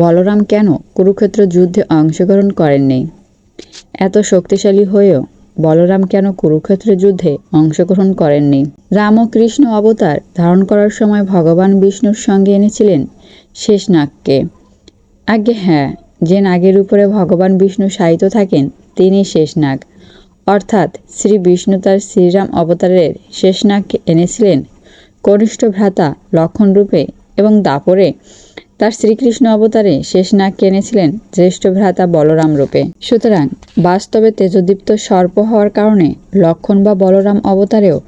বলরাম কেন কুরুক্ষেত্র যুদ্ধে অংশগ্রহণ করেননি? এত শক্তিশালী হয়েও বলরাম কেন কুরুক্ষেত্র যুদ্ধে অংশগ্রহণ করেননি? রাম ও কৃষ্ণ অবতার ধারণ করার সময় ভগবান বিষ্ণুর সঙ্গে এনেছিলেন শেষ নাগকে। আগে হ্যাঁ যে নাগের উপরে ভগবান বিষ্ণু শায়িত থাকেন, তিনি শেষ শেষনাগ অর্থাৎ শ্রী বিষ্ণু তার শ্রীরাম অবতারের শেষনাগকে এনেছিলেন কনিষ্ঠ ভ্রাতা লক্ষণ রূপে এবং দাপরে তার শ্রীকৃষ্ণ অবতারে শেষ শেষনাগকে এনেছিলেন জ্যেষ্ঠ ভ্রাতা বলরাম রূপে। সুতরাং বাস্তবে তেজদীপ্ত সর্প হওয়ার কারণে লক্ষণ বা বলরাম অবতারেও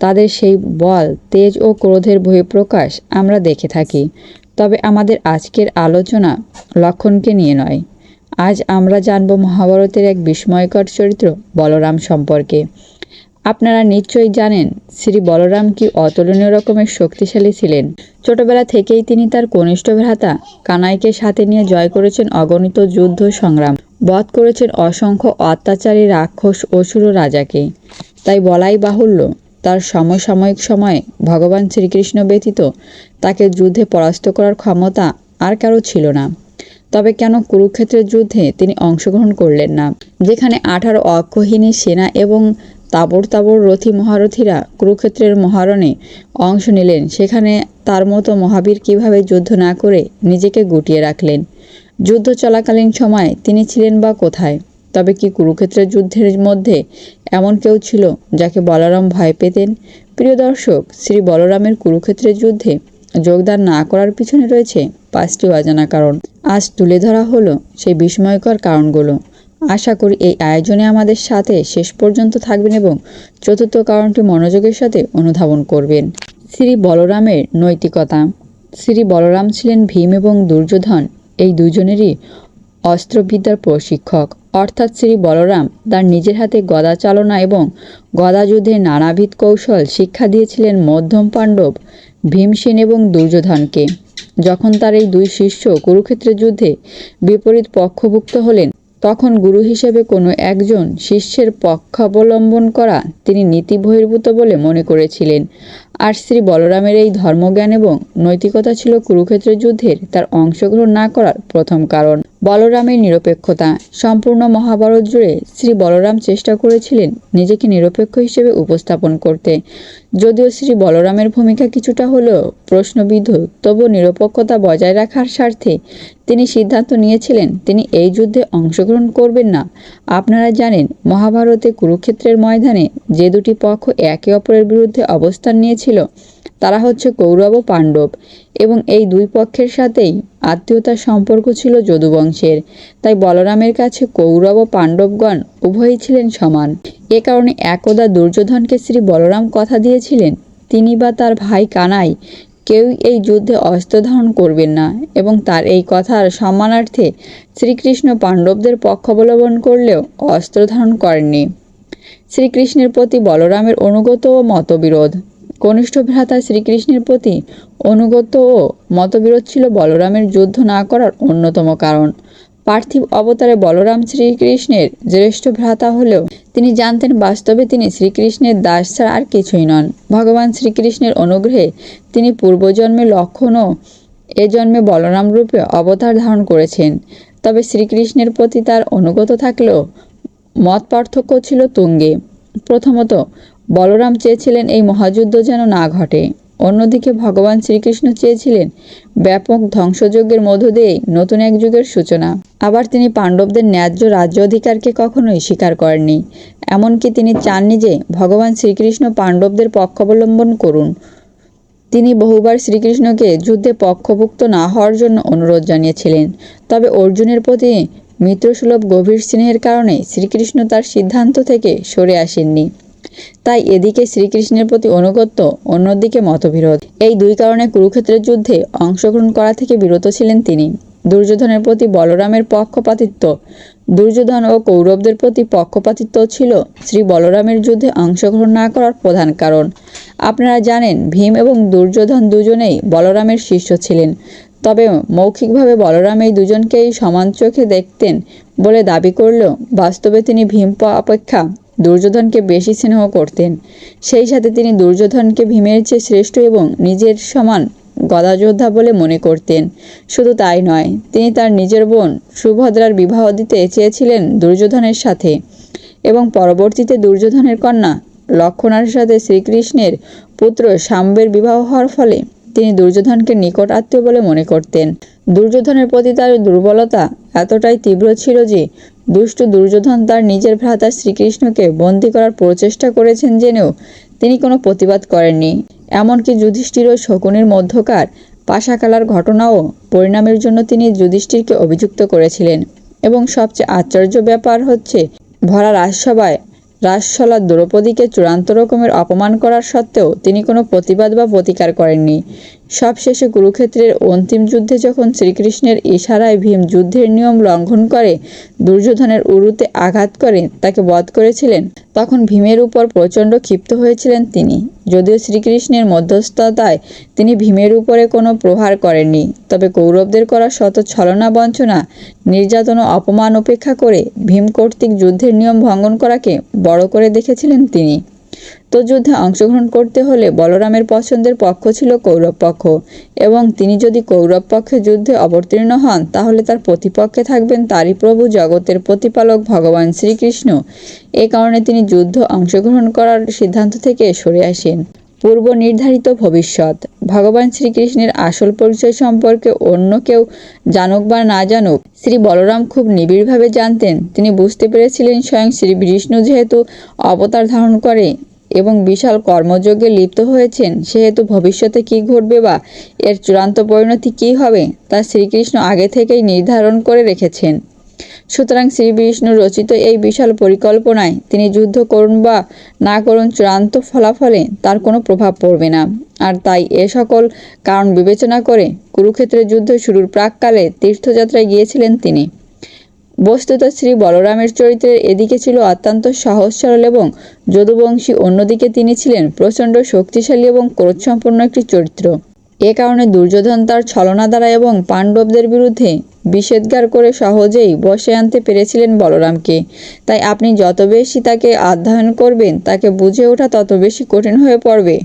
তাদের সেই বল, তেজ ও ক্রোধের বহিঃপ্রকাশ আমরা দেখে থাকি। তবে আমাদের আজকের আলোচনা লক্ষণকে নিয়ে নয়। আজ আমরা জানব মহাভারতের এক বিস্ময়কর চরিত্র বলরাম সম্পর্কে। আপনারা নিশ্চয়ই জানেন, শ্রী বলরাম কি অতুলনীয় রকমের শক্তিশালী ছিলেন। ছোটবেলা থেকেই তিনি তার কনিষ্ঠ ভ্রাতা কানাইকে সাথে নিয়ে জয় করেছেন অগণিত যুদ্ধ সংগ্রাম। বধ করেছেন অসংখ্য অত্যাচারী রাক্ষস অসুর রাজাকে। তাই বলাই বাহুল্য, তার সমসাময়িক সময়ে ভগবান শ্রীকৃষ্ণ ব্যতীত তাকে যুদ্ধে পরাস্ত করার ক্ষমতা আর কারও ছিল না। তবে কেন কুরুক্ষেত্রের যুদ্ধে তিনি অংশগ্রহণ করলেন না? যেখানে আঠারো অক্ষহীনী সেনা এবং তাবর তাবর রথী মহারথীরা কুরুক্ষেত্রের মহারণে অংশ নিলেন। সেখানে তার মতো মহাবীর কীভাবে যুদ্ধ না করে নিজেকে গুটিয়ে রাখলেন? যুদ্ধ চলাকালীন সময়ে তিনি ছিলেন বা কোথায়? তবে কি কুরুক্ষেত্রের যুদ্ধের মধ্যে এমন কেউ ছিল যাকে বলরাম ভয় পেতেন? প্রিয় দর্শক, শ্রী বলরামের কুরুক্ষেত্রের যুদ্ধে যোগদান না করার পিছনে রয়েছে পাঁচটি অজানা কারণ। আজ তুলে ধরা হলো সেই বিস্ময়কর কারণগুলো। আশা করি এই আয়োজনে আমাদের সাথে শেষ পর্যন্ত থাকবেন এবং চতুর্থ কারণটি মনোযোগের সাথে অনুধাবন করবেন। শ্রী বলরামের নৈতিকতা। শ্রী বলরাম ছিলেন ভীম এবং দুর্যোধন এই দুজনেরই অস্ত্রবিদ্যার প্রশিক্ষক। অর্থাৎ শ্রী বলরাম তার নিজের হাতে গদা চালনা এবং গদা যুদ্ধের নানাবিধ কৌশল শিক্ষা দিয়েছিলেন মধ্যম পাণ্ডব ভীমসেন এবং দুর্যোধনকে। যখন তার এই দুই শিষ্য কুরুক্ষেত্রের যুদ্ধে বিপরীত পক্ষভুক্ত হলেন তখন গুরু হিসেবে কোনো একজন শিষ্যের পক্ষাবলম্বন করা তিনি নীতি বহির্ভূত বলে মনে করেছিলেন। আর শ্রী বলরামের এই ধর্মজ্ঞান এবং নৈতিকতা ছিল কুরুক্ষেত্রের যুদ্ধের তার অংশগ্রহণ না করার প্রথম কারণ। বলরামের নিরপেক্ষতা। সম্পূর্ণ মহাভারত জুড়ে শ্রী বলরাম চেষ্টা করেছিলেন নিজেকে নিরপেক্ষ হিসেবে উপস্থাপন করতে। যদিও শ্রী বলরামের ভূমিকা কিছুটা হলেও প্রশ্নবিদ্ধ তবু নিরপেক্ষতা বজায় রাখার স্বার্থে তিনি সিদ্ধান্ত নিয়েছিলেন, তিনি এই যুদ্ধে অংশগ্রহণ করবেন না। আপনারা জানেন, মহাভারতে কুরুক্ষেত্রের ময়দানে যে দুটি পক্ষ একে অপরের বিরুদ্ধে অবস্থান নিয়েছিল তারা হচ্ছে কৌরব ও পাণ্ডব এবং এই দুই পক্ষের সাথেই আত্মীয়তার সম্পর্ক ছিল যদুবংশের। তাই বলরামের কাছে কৌরব ও পাণ্ডবগণ উভয়ই ছিলেন সমান। এ কারণে একদা দুর্যোধনকে শ্রী বলরাম কথা দিয়েছিলেন, তিনি বা তার ভাই কানাই কেউই এই যুদ্ধে অস্ত্র ধারণ করবেন না এবং তার এই কথার সম্মানার্থে শ্রীকৃষ্ণ পাণ্ডবদের পক্ষ অবলম্বন করলেও অস্ত্র ধারণ করেননি। শ্রীকৃষ্ণের প্রতি বলরামের অনুগত ও মতবিরোধ। কনিষ্ঠ ভ্রাতা শ্রীকৃষ্ণের প্রতি অনুগত ও মতবিরোধ ছিল বলরামের যুদ্ধ না করার অন্যতম কারণ। পার্থিব অবতারে বলরাম শ্রীকৃষ্ণের জ্যেষ্ঠ ভ্রাতা হলেও তিনি জানতেন বাস্তবে তিনি শ্রীকৃষ্ণের দাস ছাড়া আর কিছুই নন। ভগবান শ্রীকৃষ্ণের অনুগ্রহে তিনি পূর্বজন্মে লক্ষণ ও এ জন্মে বলরাম রূপে অবতার ধারণ করেছেন। তবে শ্রীকৃষ্ণের প্রতি তার অনুগত থাকলেও মত পার্থক্য ছিল তুঙ্গে। প্রথমত বলরাম চেয়েছিলেন এই মহাযুদ্ধ যেন না ঘটে। অন্যদিকে ভগবান শ্রীকৃষ্ণ চেয়েছিলেন ব্যাপক ধ্বংসযজ্ঞের মধ্য দিয়েই নতুন এক যুগের সূচনা। আবার তিনি পাণ্ডবদের ন্যায্য রাজ্য অধিকারকে কখনোই স্বীকার করেননি। এমনকি তিনি চাননি যে ভগবান শ্রীকৃষ্ণ পাণ্ডবদের পক্ষ অবলম্বন করুন। তিনি বহুবার শ্রীকৃষ্ণকে যুদ্ধে পক্ষভুক্ত না হওয়ার জন্য অনুরোধ জানিয়েছিলেন। তবে অর্জুনের প্রতি মিত্রসুলভ গভীর স্নেহের কারণে শ্রীকৃষ্ণ তার সিদ্ধান্ত থেকে সরে আসেননি। তাই এদিকে শ্রীকৃষ্ণের প্রতি অনুগত্য, অন্যদিকে মতবিরোধ। এই দুই কারণে কুরুক্ষেত্রের যুদ্ধে অংশগ্রহণ করা থেকে বিরত ছিলেন তিনি। দুর্যোধনের প্রতি বলরামের পক্ষপাতিত্ব, দুর্যোধন ও কৌরবদের প্রতি পক্ষপাতিত্ব ছিল শ্রী বলরামের যুদ্ধে অংশগ্রহণ না করার প্রধান কারণ। আপনারা জানেন, ভীম এবং দুর্যোধন দুজনেই বলরামের শিষ্য ছিলেন। তবে মৌখিকভাবে বলরাম এই দুজনকেই সমান চোখে দেখতেন বলে দাবি করলেও বাস্তবে তিনি ভীম অপেক্ষা দুর্যোধনকে বেশি স্নেহ করতেন। সেই সাথে তিনি দুর্যোধনকে ভীমের চেয়ে শ্রেষ্ঠ এবং নিজের সমান গদাযোদ্ধা বলে মনে করতেন। শুধু তাই নয়, তিনি তার নিজের বোন সুভদ্রার বিবাহ দিতে চেয়েছিলেন দুর্যোধনের সাথে এবং পরবর্তীতে দুর্যোধনের কন্যা লক্ষণার সাথে শ্রীকৃষ্ণের পুত্র সাম্বের বিবাহ হওয়ার ফলে তিনি দুর্যোধনকে নিকট আত্মীয় বলে মনে করতেন। দুর্যোধনের প্রতি তার দুর্বলতা এতটাই তীব্র ছিল যে দুষ্টু দুর্যোধন তার নিজের ভ্রাতা শ্রীকৃষ্ণকে বন্দী করার প্রচেষ্টা করেছেন জেনেও তিনি কোনো প্রতিবাদ করেননি। এমনকি যুধিষ্ঠির ও শকুনের মধ্যকার পাশাকালার ঘটনাও পরিণামের জন্য তিনি যুধিষ্ঠিরকে অভিযুক্ত করেছিলেন। এবং সবচেয়ে আশ্চর্য ব্যাপার হচ্ছে, ভরা রাজসভায় রাজশলা দ্রৌপদীকে চূড়ান্ত রকমের অপমান করার সত্ত্বেও তিনি কোনো প্রতিবাদ বা প্রতিকার করেননি। সবশেষে কুরুক্ষেত্রের অন্তিম যুদ্ধে যখন শ্রীকৃষ্ণের ইশারায় ভীম যুদ্ধের নিয়ম লঙ্ঘন করে, দুর্যোধনের উরুতে আঘাত করে, তাকে বধ করেছিলেন, তখন ভীমের উপর প্রচণ্ড ক্ষিপ্ত হয়েছিলেন তিনি। যদিও শ্রীকৃষ্ণের মধ্যস্থতায় তিনি ভীমের উপরে কোনো প্রহার করেননি, তবে কৌরবদের করা শত ছলনা বঞ্চনা, নির্যাতন ও অপমান উপেক্ষা করে ভীম কর্তৃক যুদ্ধের নিয়ম ভঙ্গন করাকে বড় করে দেখেছিলেন তিনি। তো যুদ্ধে অংশগ্রহণ করতে হলে বলরামের পছন্দের পক্ষ ছিল কৌরব পক্ষ। এবং তিনি যদি কৌরব পক্ষে যুদ্ধে অবতীর্ণ হন, তাহলে তার প্রতিপক্ষে থাকবেন তারই প্রভু জগতের প্রতিপালক ভগবান শ্রীকৃষ্ণ। এ কারণে তিনি যুদ্ধ অংশগ্রহণ করার সিদ্ধান্ত থেকে সরে আসেন। পূর্ব নির্ধারিত ভবিষ্যৎ। ভগবান শ্রীকৃষ্ণের আসল পরিচয় সম্পর্কে অন্য কেউ জানুক বা না জানুক, শ্রী বলরাম খুব নিবিড়ভাবে জানতেন। তিনি বুঝতে পেরেছিলেন স্বয়ং শ্রী বিষ্ণু যেহেতু অবতার ধারণ করে এবং বিশাল কর্মযোগে লিপ্ত হয়েছেন। সেহেতু ভবিষ্যতে কী ঘটবে বা এর চূড়ান্ত পরিণতি কী হবে, তা শ্রীকৃষ্ণ আগে থেকেই নির্ধারণ করে রেখেছেন। সুতরাং শ্রী বিষ্ণু রচিত এই বিশাল পরিকল্পনায় তিনি যুদ্ধ করুন বা না করুন চূড়ান্ত ফলাফলে তার কোনো প্রভাব পড়বে না। আর তাই এ সকল কারণ বিবেচনা করে কুরুক্ষেত্রের যুদ্ধ শুরুর প্রাককালে তীর্থযাত্রায় গিয়েছিলেন তিনি। বস্তুত শ্রী বলরামের চরিত্রের এদিকে ছিল অত্যন্ত সহজ, সরল এবং যদুবংশী, অন্যদিকে তিনি ছিলেন প্রচণ্ড শক্তিশালী এবং ক্রোধসম্পন্ন একটি চরিত্র। এ কারণে দুর্যোধন তার ছলনা দ্বারা এবং পাণ্ডবদের বিরুদ্ধে বিষেধগার করে সহজেই বসে আনতে পেরেছিলেন বলরামকে। তাই আপনি যত বেশি তাকে অধ্যয়ন করবেন, তাকে বুঝে ওঠা তত বেশি কঠিন হয়ে পড়বে।